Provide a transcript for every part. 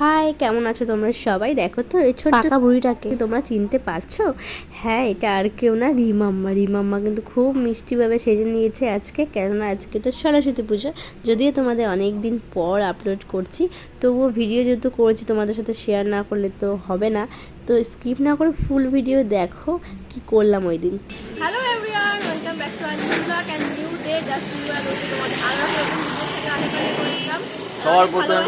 High কেমন আছো তোমরা সবাই? দেখো তো এই ছোট টাকা বুড়িটাকে। তোমরা চিনতে পারছ? হ্যাঁ এটা আর কেউ না রিমাম্মা। রিমাম্মা কিন্তু খুব মিষ্টিভাবে সেজে নিয়েছে আজকে কেননা আজকে তো সরস্বতী পুজো। যদিও তোমাদের অনেক দিন পর আপলোড করছি তবুও ভিডিও যেহেতু করেছি তোমাদের সাথে শেয়ার না করলে তো হবে না। তো স্কিপ না করে ফুল ভিডিও দেখো কি করলাম ওই দিন। Hello everyone welcome back to our new blog and new day just new আর তোমাদের ওয়েলকাম সবার প্রথম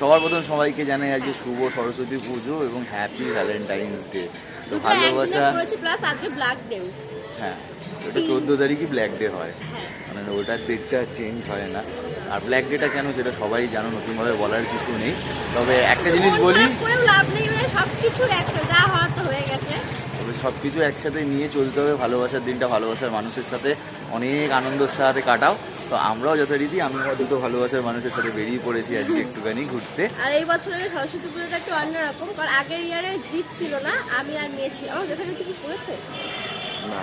সবার প্রথম সবাইকে জানাই আজকে শুভ সরস্বতী পুজো এবং হ্যাপি ভ্যালেন্টাইন্স ডে তো ভালোবাসা আজকে ব্ল্যাক ডে হ্যাঁ ওটা চোদ্দ তারিখই ব্ল্যাক ডে হয়। হ্যাঁ। মানে ওটার ডেটটা চেঞ্জ হয় না। আর ব্ল্যাক ডেটা কেন সেটা সবাই জানো নতুনভাবে বলার কিছু নেই। তবে একটা জিনিস বলি মানে হয়ে সব কিছু একসাথে নিয়ে চলতে হবে ভালোবাসার দিনটা ভালোবাসার মানুষের সাথে। অনেক আনন্দের সাথে কাটাও। তো আমরাও যথারীতি আমি আমার দুটো ভালোবাসার মানুষের সাথে বেরিয়ে পড়েছি আজকে একটুখানি ঘুরতে। আর এই বছরের সরস্বতী পুজোটা একটু অন্যরকম কারণ আগের ইয়ারে জিত ছিল না আমি আর মেয়ে ছিল আমার যথারীতি কি করেছে? না।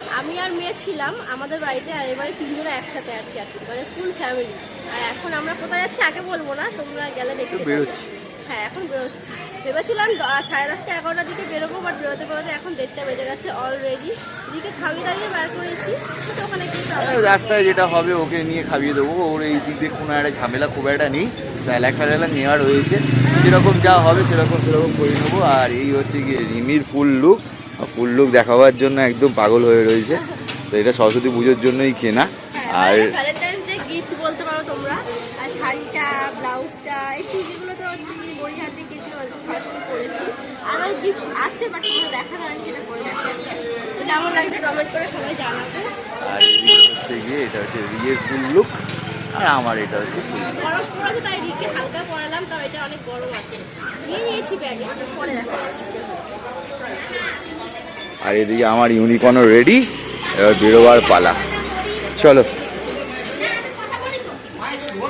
আমি আর মেয়ে ছিলাম আমাদের বাড়িতে আর এবারে তিনজনে একসাথে আছি মানে ফুল ফ্যামিলি আর এখন আমরা কোথায় যাচ্ছি আগে বলব না তোমরা গেলে দেখতে। বেরোচ্ছি। হ্যাঁ এখন বেরোচ্ছি। ভেবেছিলাম সাড়ে দশটা এগারোটার দিকে বেরোবো বাট বেরোতে বেরোতে এখন দেড়টা বেজে গেছে অলরেডি দিকে খাইয়ে দাইয়ে বার করেছি তো ওখানে গিয়ে রাস্তায় যেটা হবে ওকে নিয়ে খাইয়ে দেবো। ওর এই দিক দিয়ে কোনো একটা ঝামেলা খুব একটা নেই। স্যালাক ফ্যালাক নেওয়া রয়েছে। যেরকম যা হবে সেরকম সেরকম করে নেব। আর এই হচ্ছে গিয়ে রিমির ফুল লুক ফুল লুক দেখাবার জন্য একদম পাগল হয়ে রয়েছে। তো এটা সরস্বতী পুজোর জন্যই কেনা। আর গিফট বলতে পারো তোমরা আর শাড়িটা ব্লাউজটা এই চুড়িগুলো তো হচ্ছে বড়ি হাত দিয়ে ফার্স্টে করেছি আরও গিফট আছে বাট দেখানো সেটা করে দেখাবো তো কেমন লাগছে কমেন্ট করে সবাই জানাবে। আর এদিকে হচ্ছে গিয়ে এটা হচ্ছে রিয়ের ফুল লুক আর আমার এটা হচ্ছে ফুল গরম পড়েছে তাই রিকে হালকা পরালাম তাও এটা অনেক গরম আছে। নিয়ে নিয়েছি ব্যাগে পরে দেখা আর এদিকে আমার ইউনিকর্নও রেডি এবার বেরোবার পালা। চলো।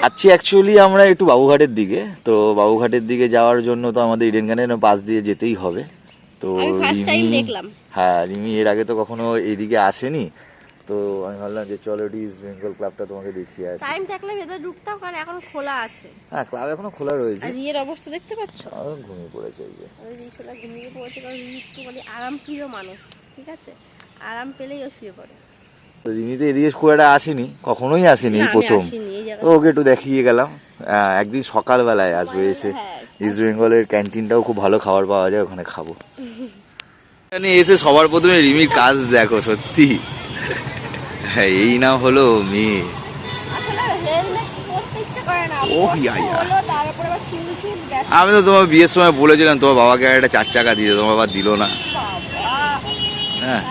আচ্ছা অ্যাকচুয়ালি আমরা একটু বাবুঘাটের দিকে। তো বাবুঘাটের দিকে যাওয়ার জন্য তো আমাদের ইডেন গার্ডেনের পাশ দিয়ে যেতেই হবে। তো রিমি- হ্যাঁ রিমি এর আগে তো কখনো এইদিকে আসেনি। তো আমি ভাবলাম যে চলো একটু ইস্ট বেঙ্গল ক্লাবটা তোমাকে দেখিয়ে আসি। টাইম থাকলে ভেতরে ঢুকতাম কারণ এখন খোলা আছে। হ্যাঁ ক্লাব এখনও খোলা রয়েছে। আর রিয়ের অবস্থা দেখতে পাচ্ছ? ঘুমিয়ে পড়েছে এই রিক্সাটা ঘুমিয়ে পড়েছে কারণ রি একটু মানে আরাম প্রিয় মানুষ ঠিক আছে? আরাম পেলেই ও শুয়ে পড়ে। তো রিমি তো এদিকে খুব একটা আসেনি কখনোই আসেনি প্রথম। তো ওকে একটু দেখিয়ে গেলাম। একদিন সকালবেলায় আসবে এসে। হ্যাঁ। ইস্ট বেঙ্গলের ক্যান্টিনটাও খুব ভালো খাবার পাওয়া যায় ওখানে খাব। এখানে এসে সবার প্রথমে রিমির কাজ দেখো সত্যি। হ্যাঁ এই না হলো মেয়ে। আসলে হেলমেট পরতে ইচ্ছে করে না ও ইয়া ইয়া। হলো তারপরে আবার চুল চুল গেছে। আমি তো তোমার বিয়ের সময় বলেছিলাম তোমার বাবাকে একটা চার চাকা দিয়ে তোমার বাবা দিল না। বাবা হ্যাঁ।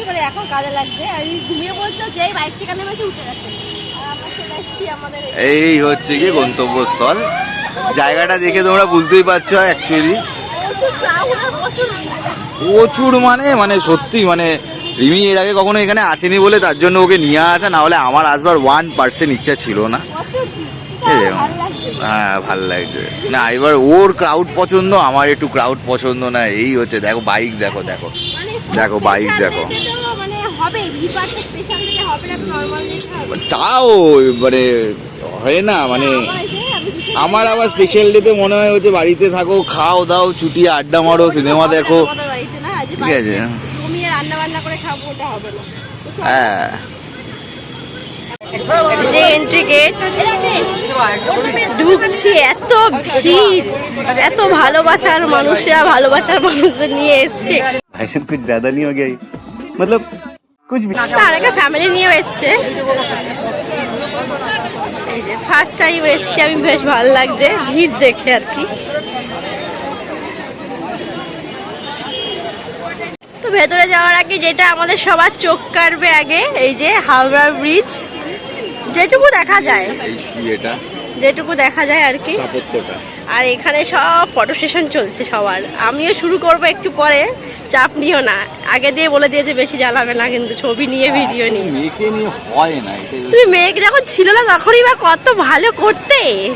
করছি মানে এখন কাজে লাগবে। আর এই ঘুমিয়ে পড়ছিল যেই বাইক থেকে নেমেছে উঠে গেছে। এই হচ্ছে কি গন্তব্যস্থল। জায়গাটা দেখে তোমরা বুঝতেই পারছ অ্যাকচুয়ালি প্রচুর মানে মানে সত্যি মানে রিমি এর আগে কখনো এখানে আসেনি বলে তার জন্য ওকে নিয়ে আসা না হলে আমার আসবার ওয়ান পার্সেন্ট ইচ্ছা ছিল না। লাগছে। হ্যাঁ ভালো লাগছে। না এবার ওর ক্রাউড পছন্দ আমার একটু ক্রাউড পছন্দ না এই হচ্ছে দেখো বাইক দেখো দেখো। দেখো, বাইক দেখো। মানে হবে ভিড়ভাড়টা স্পেশাল দিকে হবে না নর্মাল হবে। তাও মানে হয় না মানে আমার আবার স্পেশাল ডেতে মনে হয় হচ্ছে বাড়িতে থাকো খাও দাও ছুটি আড্ডা মারো সিনেমা দেখো। ঠিক আছে। হ্যাঁ। যে এন্ট্রি গেট ঢুকছি এত ভিড় এত ভালোবাসার মানুষরা ভালোবাসার মানুষদের নিয়ে এসছে। भाई साहब कुछ ज्यादा नहीं हो गया ये? मतलब कुछ भी তার আগে ফ্যামিলি নিয়েও এসছে এই যে ফার্স্ট টাইম এসছি আমি বেশ ভালো লাগছে ভিড় দেখে আর কি তো ভেতরে যাওয়ার আগে যেটা আমাদের সবার চোখ কাড়বে আগে এই যে হাওড়া ব্রিজ যেটুকু দেখা যায় এই এটা যেটুকু দেখা যায় আর কি স্থাপত্যটা আর এখানে সব ফটো সেশন চলছে সবার। আমিও শুরু করব একটু পরে চাপ নিও না। আগে দিয়ে বলে দিয়েছে বেশি জ্বালাবে না কিন্তু ছবি নিয়ে ভিডিও নিয়ে। মেয়েকে নিয়ে হয় না তুমি মেঘ যখন ছিল না তখনই বা কত ভালো করতে।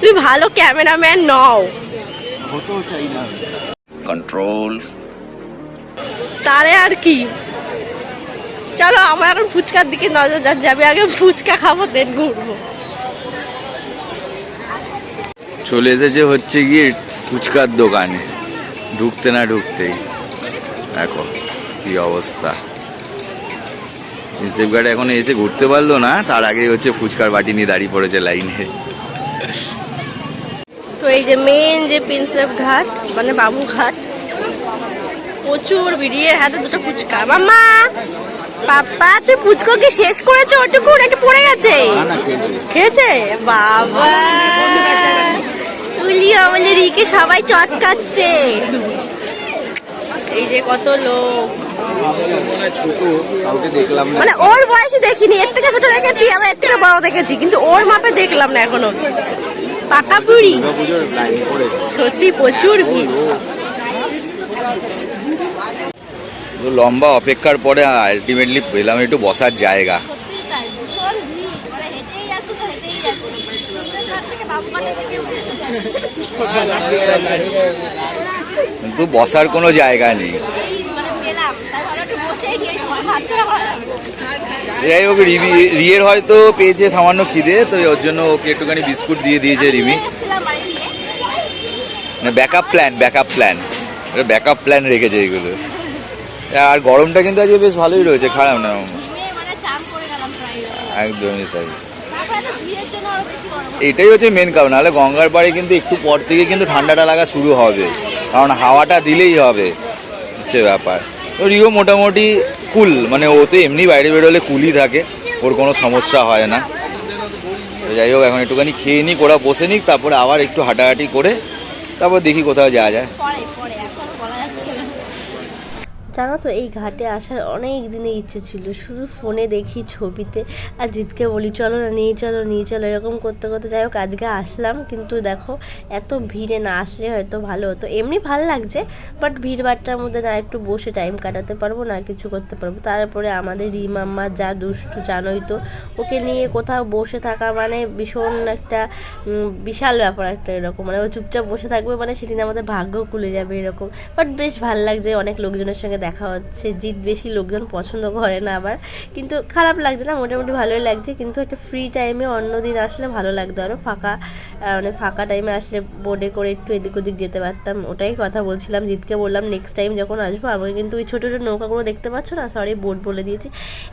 তুমি ভালো ক্যামেরাম্যান নও। হতেও চাই না। কন্ট্রোল তাহলে আর কি? চলো আমার এখন ফুচকার দিকে নজর যা- যাবে আগে ফুচকা খাব দেন ঘুরবো। চলে এসেছে হচ্ছে গিয়ে ফুচকার দোকানে। ঢুকতে না ঢুকতেই। দেখো কি অবস্থা। ইনসেফ গার্ড এখন এসে ঘুরতে পারল না তার আগে হচ্ছে ফুচকার বাটি নিয়ে দাঁড়িয়ে পড়েছে লাইনে। তো এই যে মেন যে প্রিন্সেপ ঘাট মানে বাবু ঘাট প্রচুর বেরিয়ে হাতে দুটো ফুচকা। মাম্মা পাপা তুই ফুচকো কি শেষ করেছ ওটুকু নাকি পড়ে গেছে? খেয়েছে? বাবা! তুলিও বলে রিকে সবাই চটকাচ্ছে। এই যে কত লোক। ছোট কাউকে দেখলাম মানে ওর বয়সে দেখিনি এর থেকে ছোট দেখেছি আবার এর থেকে বড় দেখেছি কিন্তু ওর মাপে দেখলাম না এখনও। পাকা বুড়ি। সত্যি প্রচুর ভিড়। লম্বা অপেক্ষার পরে আলটিমেটলি পেলাম একটু বসার জায়গা। কিন্তু বসার কোনো জায়গা নেই। যাই হোক রিমি রিয়ের হয়তো পেয়েছে সামান্য খিদে তো ওর জন্য ওকে একটুখানি বিস্কুট দিয়ে দিয়েছে রিমি। মানে backup plan backup plan backup plan রেখেছে এগুলো। আর গরমটা কিন্তু আজকে বেশ ভালোই রয়েছে খারাপ না। একদমই তাই। এটাই হচ্ছে মেন কারণ। নাহলে গঙ্গার পাড়ে কিন্তু একটু পর থেকে কিন্তু ঠান্ডাটা লাগা শুরু হবে। কারণ হাওয়াটা দিলেই হবে। হচ্ছে ব্যাপার। তো রিও মোটামুটি কুল। মানে ও তো এমনি বাইরে বেরোলে কুলই থাকে। ওর কোনো সমস্যা হয় না। যাই হোক, এখন একটুখানি খেয়ে নিক, ওরা বসে নিক, তারপরে আবার একটু হাঁটাহাঁটি করে তারপর দেখি কোথাও যাওয়া যায়। জানো তো, এই ঘাটে আসার অনেক দিনের ইচ্ছে ছিল। শুধু ফোনে দেখি ছবিতে। আর জিতকে বলি, চলো না, নিয়ে চলো নিয়ে চলো। এরকম করতে করতে যাই হোক, আজকে আসলাম। কিন্তু দেখো, এত ভিড়ে না আসলে হয়তো ভালো হতো। এমনি ভালো লাগছে, বাট ভিড় ভাট্টার মধ্যে না একটু বসে টাইম কাটাতে পারব না, কিছু করতে পারব। তারপরে আমাদের রিমাম্মা যা দুষ্টু, জানোই তো, ওকে নিয়ে কোথাও বসে থাকা মানে ভীষণ একটা বিশাল ব্যাপার একটা এরকম। মানে ও চুপচাপ বসে থাকবে মানে সেদিন আমাদের ভাগ্য খুলে যাবে এরকম। বাট বেশ ভালো লাগছে, অনেক লোকজনের সঙ্গে দেখা হচ্ছে জিত বেশি লোকজন পছন্দ করে না আবার। কিন্তু খারাপ লাগছে না, মোটামুটি ভালোই লাগছে। কিন্তু একটা ফ্রি টাইমে অন্য দিন আসলে ভালো লাগতো। আরও ফাঁকা মানে ফাঁকা টাইমে আসলে বোর্ডে করে একটু এদিক ওদিক যেতে পারতাম। ওটাই কথা বলছিলাম জিতকে বললাম নেক্সট টাইম যখন আসব, আমাকে কিন্তু ওই ছোটো ছোটো নৌকাগুলো দেখতে পাচ্ছ না? সরি বোর্ড বলে দিয়েছি।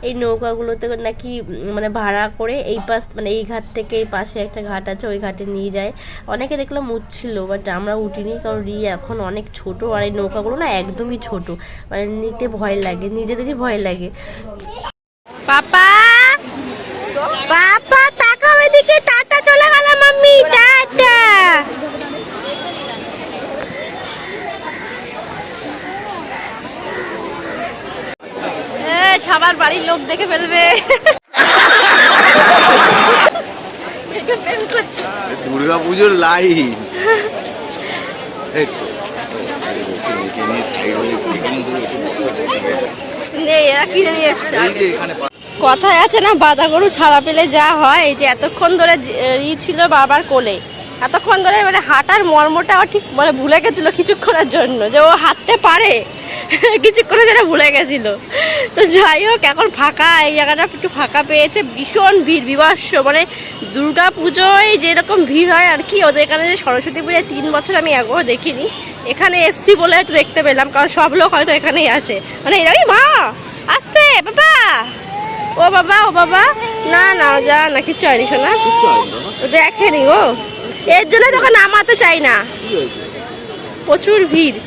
এই নৌকাগুলোতে নাকি মানে ভাড়া করে এই পাশ মানে এই ঘাট থেকে এই পাশে একটা ঘাট আছে, ওই ঘাটে নিয়ে যায়। অনেকে দেখলাম উঠছিল বাট আমরা উঠিনি, কারণ রি এখন অনেক ছোট, আর এই নৌকাগুলো না একদমই ছোট। মানে নিতে ভয় লাগে নিজেদেরই ভয় লাগে পাপা পাপা তাকাও এদিকে টাটা চলে গেল মাম্মি টাটা সবার বাড়ির লোক দেখে ফেলবে দুর্গা পুজোর লাইন নেই এরা কিনে নিয়ে এসছে? কথায় আছে না বাধা গরু ছাড়া পেলে যা হয়। এই যে এতক্ষণ ধরে ই ছিল বাবার কোলে। এতক্ষণ ধরে মানে হাঁটার মর্মটা ঠিক মানে ভুলে গেছিল কিছুক্ষণের জন্য যে ও হাঁটতে পারে। কিছুক্ষণের জন্য ভুলে গেছিল। তো যাই হোক এখন ফাঁকা। এই জায়গাটা একটু ফাঁকা পেয়েছে। ভীষণ ভিড় বিভৎস। মানে দুর্গা পুজোয় যেরকম ভিড় হয় আর কি ওদের এখানে যে সরস্বতী পুজোয় তিন বছর আমি একবার দেখিনি। এখানে এসছি বলে হয়তো দেখতে পেলাম কারণ সব লোক হয়তো এখানেই আসে মানে এরকমই মা আসতে বাবা! ও বাবা ও বাবা! না না যা না কিচ্ছু হয়নি শোনা দেখেনি ও এর জন্য তোকে নামাতে চাই না। প্রচুর ভিড়।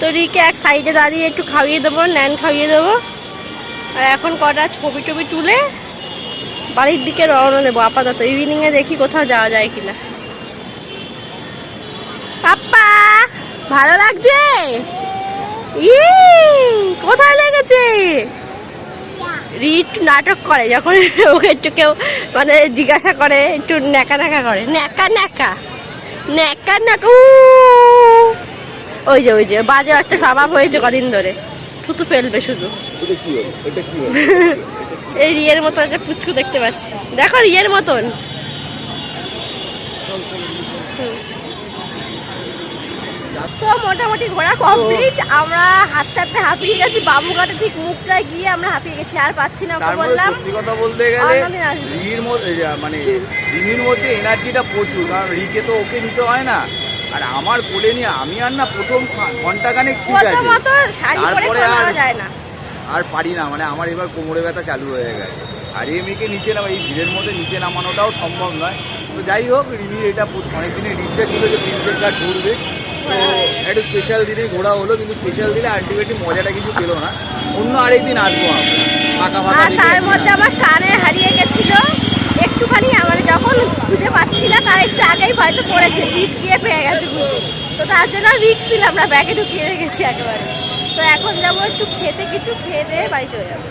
তো রিকে এক সাইডে দাঁড়িয়ে একটু খাইয়ে দেবো ন্যান খাইয়ে দেবো। আর এখন কটা ছবি টবি তুলে বাড়ির দিকে রওনা দেবো আপাতত। ইভিনিংয়ে দেখি কোথাও যাওয়া যায় কিনা। পাপ্পা ভালো লাগছে? ই কোথায় লেগেছে? রিট নাটক করে যখন ওকে একটু কেউ মানে জিজ্ঞাসা করে একটু ন্যাকা ন্যাকা করে। ন্যাকা ন্যাকা ন্যাকা ন্যাকা ওই যে ওই যে বাজে একটা স্বভাব হয়েছে কদিন ধরে। থুতু ফেলবে শুধু। এই রিয়ের মতো একটা পুচকু দেখতে পাচ্ছি। দেখো রিয়ের মতন। তো মোটামুটি ঘোরা কমপ্লিট আমরা হাঁটতে হাঁটতে হাঁপিয়ে গেছি বাবুঘাটে ঠিক মুখটায় গিয়ে আমরা হাঁপিয়ে গেছি আর পাচ্ছি না বললাম। সত্যি কথা বলতে গেলে রির মধ্যে মানে রিমির মধ্যে এনার্জিটা প্রচুর কারণ রিকে তো ওকে নিতে হয় না। আর আমার কোলে নিয়ে আমি আর না প্রথম ঘণ্টা খানেক ঠিক আছে তারপরে আর- আর পারি না মানে আমার এবার কোমরে ব্যথা চালু হয়ে গেছে। আর এই মেয়েকে নিচে নামা এই ভিড়ের মধ্যে নিচে নামানোটাও সম্ভব নয়। তো যাই হোক রিমি এটা অনেক দিনের ইচ্ছা ছিল যে প্রিন্সেস ঘাট ঘুরবে তো একটু স্পেশাল দিনে ঘোরা হলো কিন্তু স্পেশাল দিনে আলটিমেটলি মজাটা কিছু পেল না। অন্য আরেকদিন আসব ফাঁকা ফাঁকা আর তার মধ্যে আমার কানে হারিয়ে গেছিল। একটুখানি মানে যখন খুঁজে পাচ্ছি না তার একটু আগেই হয়তো পড়েছে জিপ গিয়ে পেয়ে গেছে তো তার জন্য রিক্স ছিল আমরা ব্যাগে ঢুকিয়ে রেখেছি একেবারে। তো এখন যাব একটু খেতে কিছু খেয়ে দিয়ে বাড়ি চলে যাব।